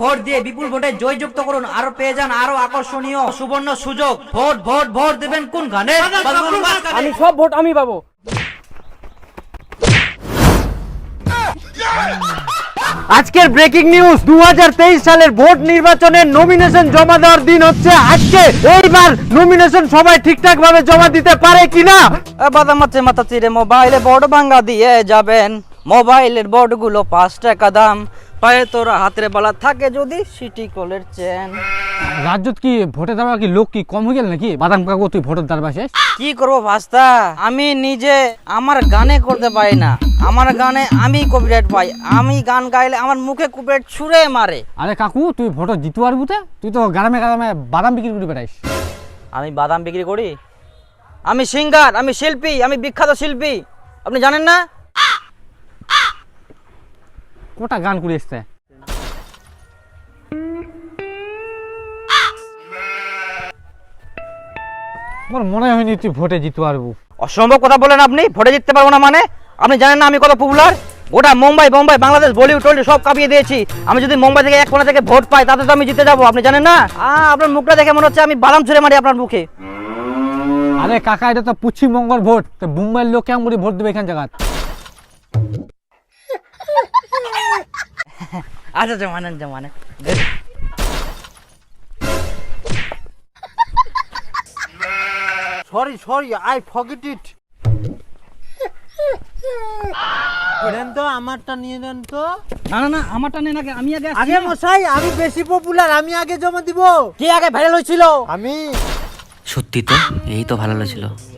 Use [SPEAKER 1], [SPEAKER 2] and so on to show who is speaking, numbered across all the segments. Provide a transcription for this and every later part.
[SPEAKER 1] Vote দিয়ে বিপুল ভোটে জয়যুক্ত করুন। আরও পেয়ে যান আরও আকর্ষণীয় সুবর্ণ সুযোগ। ভোট ভোট ভোট দেবেন কোন গানে
[SPEAKER 2] আমি সব ভোট আমি পাবো। আজকের ব্রেকিং নিউজ দু সালের ভোট নির্বাচনের নমিনেশন জমা দেওয়ার দিন হচ্ছে আজকে। এইবার নমিনেশন সবাই ঠিকঠাক ভাবে জমা দিতে পারে কিনা?
[SPEAKER 1] বাদামাচ্ছে মাথা চিরে মোবাইলে বোর্ড ভাঙ্গা দিয়ে যাবেন। মোবাইলের বোর্ডগুলো পাঁচ টাকা দাম। পায়ে তোরা হাতের বালা থাকে যদি সিটি কলের চেন।
[SPEAKER 2] রাজ্যত কি ভোটে দেওয়া কি লোক কি কম হয়ে গেল নাকি? বাদাম কাকু তুই ভোটের দ্বার শেষ
[SPEAKER 1] কি করব ভাস্তা? আমি নিজে আমার গানে করতে পারি না। আমার গানে আমি কপিরাইট পাই। আমি গান গাইলে আমার মুখে কপিরাইট ছুঁড়ে মারে।
[SPEAKER 2] আরে কাকু তুই ভোট জিতু পারবু তে? তুই তো গ্রামে গ্রামে বাদাম বিক্রি করে বেড়াইস।
[SPEAKER 1] আমি বাদাম বিক্রি করি? আমি সিঙ্গার আমি শিল্পী আমি বিখ্যাত শিল্পী। আপনি জানেন না?
[SPEAKER 2] কোটা গান করে এসছে? আমার মনে হয়নি তুই ভোটে জিততে পারব।
[SPEAKER 1] অসম্ভব কথা বলেন আপনি ভোটে জিততে পারব না মানে? আপনি জানেন না আমি কত পপুলার গোটা মুম্বাই বোম্বাই বাংলাদেশ বলিউড টলিউড সব কাঁপিয়ে দিয়েছি। আমি যদি মুম্বাই থেকে এক কোনা থেকে ভোট পাই তাতে তো আমি জিতে যাব আপনি জানেন না? আ, আপনার মুখটা দেখে মনে হচ্ছে আমি বাদাম ছুঁড়ে মারি আপনার মুখে।
[SPEAKER 2] আরে কাকা এটা তো পশ্চিমবঙ্গের ভোট। তো মুম্বাইয়ের লোক কেমন ভোট দেবে এখান জায়গা
[SPEAKER 1] আচ্ছা আচ্ছা মানেন যা মানে।
[SPEAKER 3] Sorry sorry I forget it নেন তো আমারটা নিয়ে নেন তো।
[SPEAKER 1] না না না আমারটা নেন আগে আমি আগে
[SPEAKER 3] আগে মশাই আমি বেশি পপুলার আমি আগে জমা দিব।
[SPEAKER 1] কে আগে ভাইরাল হয়েছিল?
[SPEAKER 3] আমি।
[SPEAKER 4] সত্যি তো এই তো ভালো লাগছিল
[SPEAKER 3] আর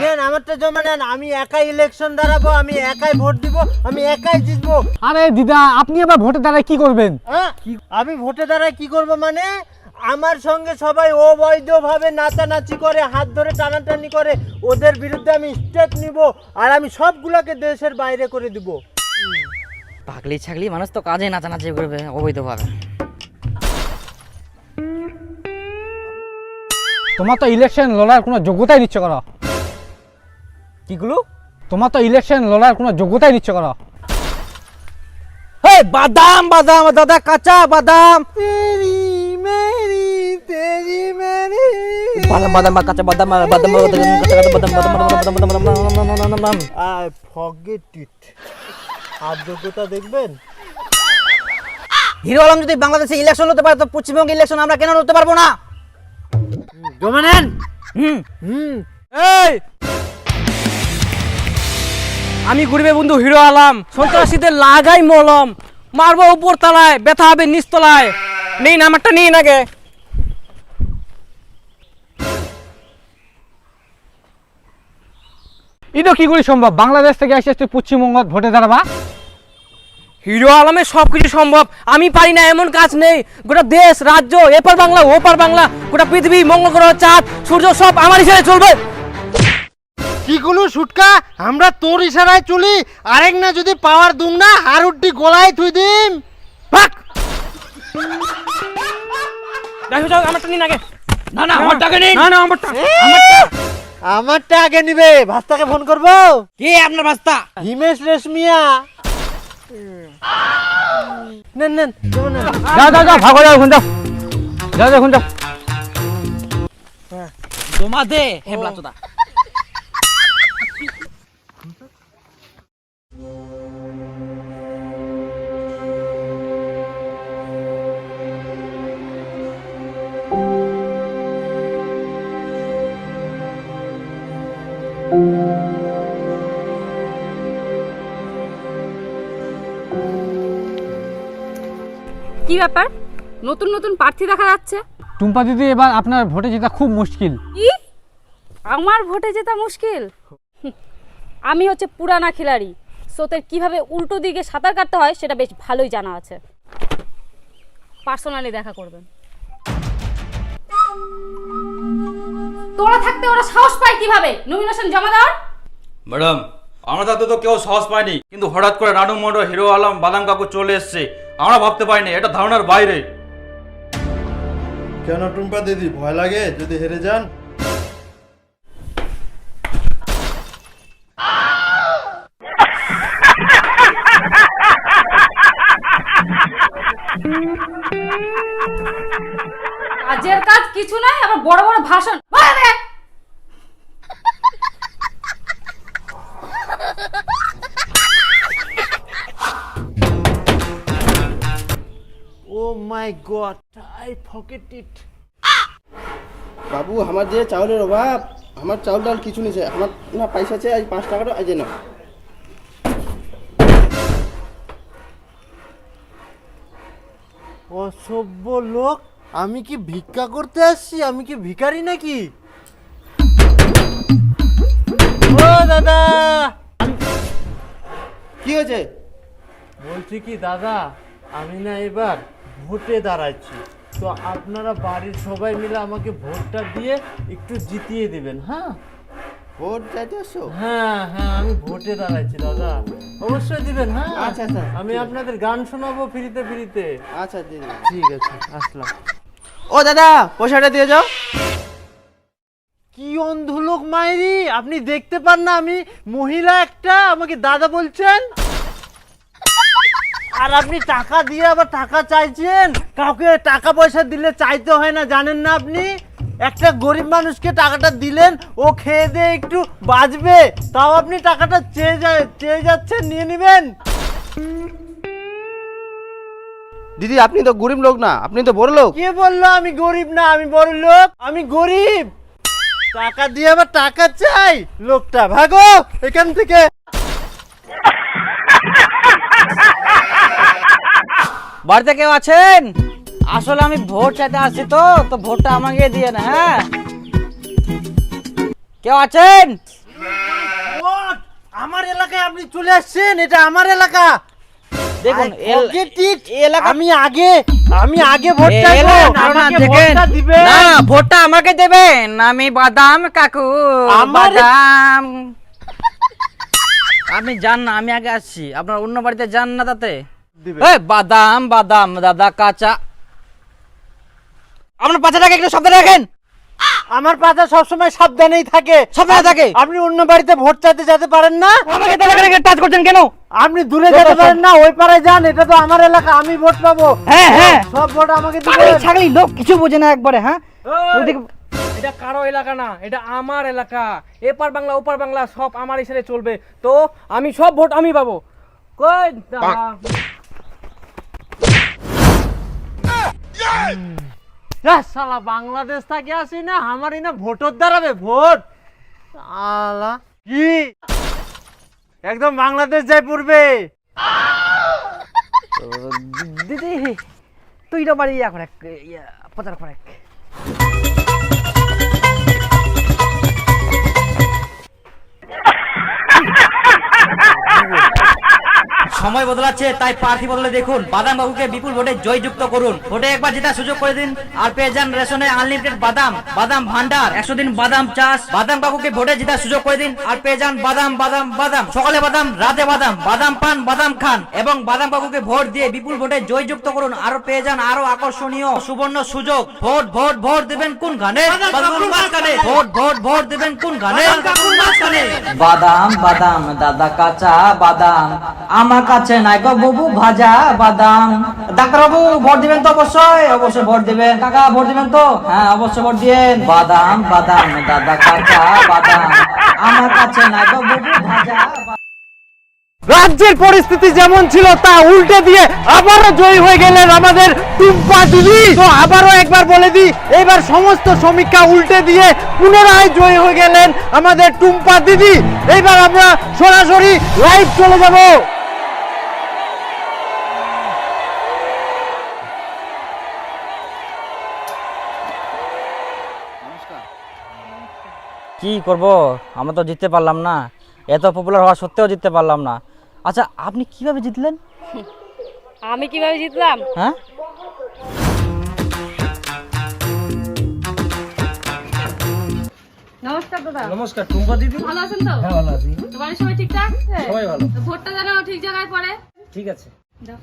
[SPEAKER 3] নেন আমারটা জমা নেন। আমি একাই ইলেকশন দাঁড়াবো আমি একাই ভোট দিব আমি একাই জিতবো।
[SPEAKER 2] আরে দিদা আপনি আবার ভোটের দ্বারায় কি করবেন?
[SPEAKER 3] হ্যাঁ আমি ভোটে দাঁড়ায় কি করব মানে আমার সঙ্গে সবাই অবৈধভাবে নাচানাচি করে হাত ধরে টানাটানি করে ওদের বিরুদ্ধে আমি স্টেপ নিব আর আমি সবগুলোকে দেশের বাইরে করে দিব।
[SPEAKER 1] পাগলি ছাগলি মানুষ তো কাজে নাচানাচি করবে অবৈধভাবে।
[SPEAKER 2] তোমার তো ইলেকশন লড়ার কোনো যোগ্যতাই নিচ্ছে করো
[SPEAKER 1] কিগুলো
[SPEAKER 2] তোমার তো ইলেকশন লড়ার কোনো যোগ্যতাই নিচ্ছে করো
[SPEAKER 1] হেই বাদাম বাদাম দাদা কাঁচা বাদাম কাঁচা বাদাম
[SPEAKER 3] আই আর যোগ্যতা দেখবেন
[SPEAKER 1] হিরো আলম যদি বাংলাদেশে ইলেকশন হতে পারে তো পশ্চিমবঙ্গে ইলেকশন আমরা কেন হতে পারব না হুম
[SPEAKER 2] আমি গরিবের বন্ধু হিরো আলাম। সন্ত্রাসীদের লাগাই মলম। মারবো উপর তলায় ব্যথা হবে নিচতলায় নেই নাম্বারটা নিন আগে। এটা কি করে সম্ভব? বাংলাদেশ থেকে এসে তুই পশ্চিমবঙ্গ ভোটে দাঁড়াবা? হিরো আলমে সব কিছু সম্ভব। আমি পারি না এমন কাজ নেই। গোটা দেশ রাজ্য এপার বাংলা ওপার বাংলা গোটা পৃথিবী মঙ্গল গ্রহ চাঁদ সূর্য সব আমার হিসেবে চলবে।
[SPEAKER 3] কি সুটকা আমরা তোর ইশারায় চলি আরেক না যদি পাওয়ার দুম না হারুড্ডি গলায় থুই দিম।
[SPEAKER 2] ভাগ! দেখো যাও আমারটা নিন আগে। না না আমারটাকে নিন। না না আমারটা। আমারটা।
[SPEAKER 3] আমারটা আগে নিবে। ভাস্তাকে ফোন করব?
[SPEAKER 1] কে আপনার বাস্তা
[SPEAKER 3] হিমেশ রেশমিয়া। নেন নেন
[SPEAKER 2] যাও যাও যাও ভাগো যাও এখন যাও। যাও যাও এখন যাও।
[SPEAKER 1] জমা দে হেবলা চোদা
[SPEAKER 5] ব্যাপার? নতুন নতুন প্রার্থী দেখা যাচ্ছে।
[SPEAKER 2] টুম্পা দিদি এবার আপনার ভোটে জেতা খুব মুশকিল।
[SPEAKER 5] কি আমার ভোটে জেতা মুশকিল? আমি হচ্ছে পুরানা খিলাড়ি। স্রোতের কীভাবে উল্টো দিকে সাঁতার কাটতে হয় সেটা বেশ ভালোই জানা আছে। পার্সোনালি দেখা করবেন। তোরা থাকতে ওরা সাহস পায় কীভাবে? নমিনেশন জমা দেওয়ার?
[SPEAKER 6] ম্যাডাম আমরা তাতে তো কেউ সাহস পাইনি কিন্তু হঠাৎ করে নানু মোড়ো হিরো আলম বাদাম কাকু চলে এসছে। আমরা ভাবতে পারিনি এটা ধারণার বাইরে।
[SPEAKER 7] কেন টুম্পা দিদি ভয় লাগে? যদি হেরে যান।
[SPEAKER 5] কাজের কাজ কিছু নাই আবার বড় বড় ভাষণ।
[SPEAKER 3] মাই গড আই ফকেট ইট
[SPEAKER 8] বাবু আমার যে চাউলের অভাব আমার চাউল ডাল কিছু নিছে আমার না পয়সা আছে আজ পাঁচ টাকাটা আজ না।
[SPEAKER 3] অসভ্য লোক আমি কি ভিক্ষা করতে আসছি? আমি কি ভিখারি নাকি? ও দাদা!
[SPEAKER 8] কি হয়েছে?
[SPEAKER 3] বলছি কি দাদা আমি না এবার ভোটে দাঁড়াচ্ছি। তো আপনারা বাড়ির সবাই মিলে আমাকে ভোটটা দিয়ে একটু জিতিয়ে দেবেন হ্যাঁ?
[SPEAKER 8] ভোট চাইতে
[SPEAKER 3] হ্যাঁ হ্যাঁ আমি ভোটে দাঁড়াচ্ছি দাদা। অবশ্যই দিবেন হ্যাঁ?
[SPEAKER 8] আচ্ছা, আচ্ছা,
[SPEAKER 3] আমি আপনাদের গান শোনাবো ফ্রিতে ফ্রিতে।
[SPEAKER 8] আচ্ছা দিয়ে
[SPEAKER 3] ঠিক আছে আসলাম।
[SPEAKER 8] ও দাদা পয়সাটা দিয়ে যাও।
[SPEAKER 3] কি অন্ধ লোক মাইরি আপনি দেখতে পান না আমি মহিলা একটা আমাকে দাদা বলছেন? আর আপনি টাকা দিয়ে আবার টাকা চাইছেন? কাউকে টাকা পয়সা দিলে চাইতে হয় না জানেন না আপনি? একটা গরিব মানুষকে টাকাটা দিলেন ও খেয়ে দিয়ে একটু বাঁচবে তাও আপনি টাকাটা চেয়ে যায় চেয়ে যাচ্ছেন নিয়ে নেবেন।
[SPEAKER 8] দিদি আপনি তো গরিব লোক না আপনি তো বড় লোক।
[SPEAKER 3] কে বলল আমি গরিব না আমি বড় লোক? আমি গরিব। টাকা দিয়ে আবার টাকা চাই। লোকটা ভাগো এখান থেকে।
[SPEAKER 1] বাড়িতে কেউ আছেন? আসলে আমি ভোট চাইতে আসছি তো তো ভোটটা আমাকে দিয়ে না হ্যাঁ? কেউ আছেন?
[SPEAKER 3] আমার এলাকায় আপনি চলে আসছেন এটা আমার এলাকা।
[SPEAKER 1] দেখুন. এলাকা-
[SPEAKER 3] আমি আগে আমি আগে। ভোটটা
[SPEAKER 1] না ভোটটা আমাকে দেবেন। আমি বাদাম কাকু বাদাম। আপনি যান না আমি আগে আসছি। আপনার অন্য বাড়িতে যান না তাতে। বাদাম বাদাম দাদা কাঁচা। আপনার পাচাটাকে একটু শব্দ রাখেন।
[SPEAKER 3] আমার পাতা সবসময় সাবধানেই থাকে।
[SPEAKER 1] সাবধানে থাকে?
[SPEAKER 3] আপনি অন্য বাড়িতে ভোট চাইতে যেতে পারেন না।
[SPEAKER 1] আমাকে তাহলে টাচ করছেন কেন?
[SPEAKER 3] আপনি দূরে যেতে পারেন না ওই পাড়ায় যান এটা তো আমার এলাকা আমি ভোট পাবো।
[SPEAKER 1] হ্যাঁ হ্যাঁ।
[SPEAKER 3] সব ভোট আমাকে
[SPEAKER 1] ছাগলি
[SPEAKER 3] দিবেন
[SPEAKER 1] ছাগলি লোক কিছু বোঝে না একবারে হ্যাঁ? ওইদিকে
[SPEAKER 2] এটা কারও এলাকা না এটা আমার এলাকা। এপার বাংলা ওপার বাংলা সব আমার ইসারে চলবে। তো আমি সব ভোট আমি পাবো। কই?
[SPEAKER 3] শালা বাংলাদেশ থেকে আসি না আমার না ভোটর দাঁড়াবে ভোট। আলা কি? একদম বাংলাদেশ যাই পড়বে।
[SPEAKER 1] দিদি তুই তো বাড়ি ইয়া করে ইয়া প্রচার করে সময় বদলাচ্ছে তাই প্রার্থী বদলে দেখুন। বাদাম বাবুকে বিপুল ভোটে জয়যুক্ত করুন। ভোটে একবার জেতার সুযোগ করে দিন। আর পেয়ে যান রেশনে আনলিমিটেড বাদাম বাদাম ভান্ডার। একশো দিন বাদাম চাষ। বাদাম বাবুকে ভোটে জেতার সুযোগ করে দিন। আর পেয়ে যান বাদাম বাদাম বাদাম। সকালে বাদাম রাতে বাদাম বাদাম পান বাদাম খান। এবং বাদাম বাবুকে ভোট দিয়ে বিপুল ভোটে জয়যুক্ত করুন। আরও পেয়ে যান আরও আকর্ষণীয় সুবর্ণ সুযোগ। ভোট ভোট ভোট দেবেন কোন গানে? ভোট ভোট ভোট দেবেন কোন গানে?
[SPEAKER 9] বাদাম বাদাম দাদা কাঁচা বাদাম। আমার কাছে নাই গো বাবু, ভাজা বাদাম। ডাক্তারবাবু, ভোট দিবেন তো অবশ্যই? অবশ্যই ভোট দিবেন। কাকা, ভোট দিবেন তো? হ্যাঁ অবশ্যই ভোট দিবেন বাদাম বাদাম, দাদা কাঁচা বাদাম। আমার কাছে নাই গো বাবু, ভাজা
[SPEAKER 3] রাজ্যের পরিস্থিতি যেমন ছিল, তা উল্টে দিয়ে আবারও জয়ী হয়ে গেলেন আমাদের টুম্পা দিদি। তো আবারও একবার বলে দিই, এবার সমস্ত সমীক্ষা উল্টে দিয়ে পুনরায় জয়ী হয়ে গেলেন আমাদের টুম্পা দিদি। এইবার আমরা সরাসরি লাইভ চলে যাব।
[SPEAKER 1] কি করব? আমরা তো জিততে পারলাম না। এত পপুলার হওয়া সত্ত্বেও জিততে পারলাম না। আচ্ছা আপনি কীভাবে জিতলেন?
[SPEAKER 5] আমি কীভাবে জিতলাম?
[SPEAKER 1] হ্যাঁ?
[SPEAKER 5] নমস্কার দাদা।
[SPEAKER 2] নমস্কার টুম্পা দিদি।
[SPEAKER 5] ভালো আছেন তো?
[SPEAKER 2] হ্যাঁ ভালো আছি।
[SPEAKER 5] তোমার সবাই ঠিকঠাক?
[SPEAKER 2] সবাই ভালো।
[SPEAKER 5] ভোটটা যেন ঠিক জায়গায় পড়ে।
[SPEAKER 2] ঠিক আছে।
[SPEAKER 5] দাও।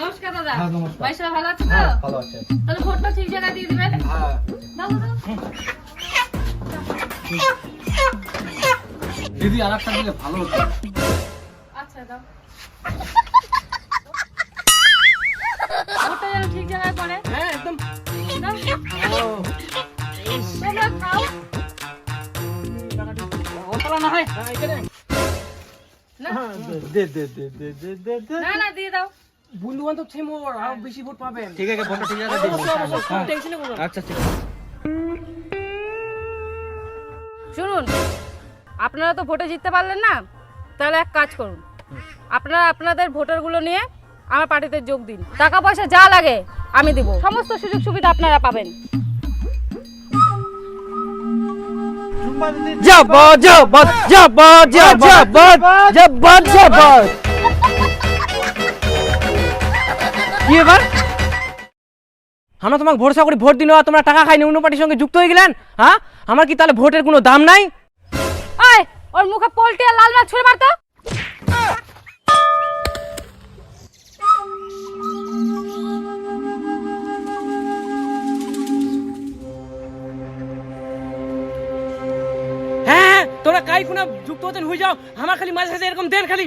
[SPEAKER 5] নমস্কার দাদা।
[SPEAKER 2] হ্যাঁ, নমস্কার।
[SPEAKER 5] ভাই সবাই ভালো আছে তো?
[SPEAKER 2] হ্যাঁ ভালো আছে।
[SPEAKER 5] তাহলে ভোটটা ঠিক জায়গায় দিয়ে দিবেন।
[SPEAKER 2] হ্যাঁ।
[SPEAKER 5] দাও দাও।
[SPEAKER 2] দিদি আর একটা দিলে ভালো হতো।
[SPEAKER 5] আচ্ছা দাও। ভোটটা যেন ঠিক জায়গায় পড়ে।
[SPEAKER 2] হ্যাঁ একদম।
[SPEAKER 5] তোমরা খাও।
[SPEAKER 2] ওতলা না
[SPEAKER 3] দে দে দে দে দে দে দে।
[SPEAKER 5] না না দিয়ে দাও।
[SPEAKER 2] বন্ধু বান্ধব ছে মোর আরও বেশি ভোট পাবেন।
[SPEAKER 1] ঠিক আছে ভোটটা ঠিক আছে
[SPEAKER 2] টেনশন করো
[SPEAKER 1] আচ্ছা ঠিক
[SPEAKER 5] শুনুন আপনারা তো ভোটে জিততে পারলেন না তাহলে এক কাজ করুন। আপনারা আপনাদের ভোটারগুলো নিয়ে আমার পার্টিতে যোগ দিন। টাকা পয়সা যা লাগে আমি দিব। সমস্ত সুযোগ সুবিধা আপনারা পাবেন।
[SPEAKER 3] টুম্পা দিদি
[SPEAKER 1] জবর জবর জবর জবর কি এবার
[SPEAKER 2] আমরা তোমাকে ভরসা করে ভোট দিন তোমরা টাকা খাইনি অন্য পার্টির সঙ্গে যুক্ত হয়ে গেলেন হ্যাঁ? আমার কি তাহলে ভোটের কোনো দাম নাই?
[SPEAKER 5] ওই ওর মুখে পোল্টি আর লাল মাছ ছুঁড়ে মারতো
[SPEAKER 2] হ্যাঁ হ্যাঁ তোরা কাই কোনা যুক্ত হতেন হয়ে যাও। আমার খালি মাঝে সাঝে এরকম দেন খালি।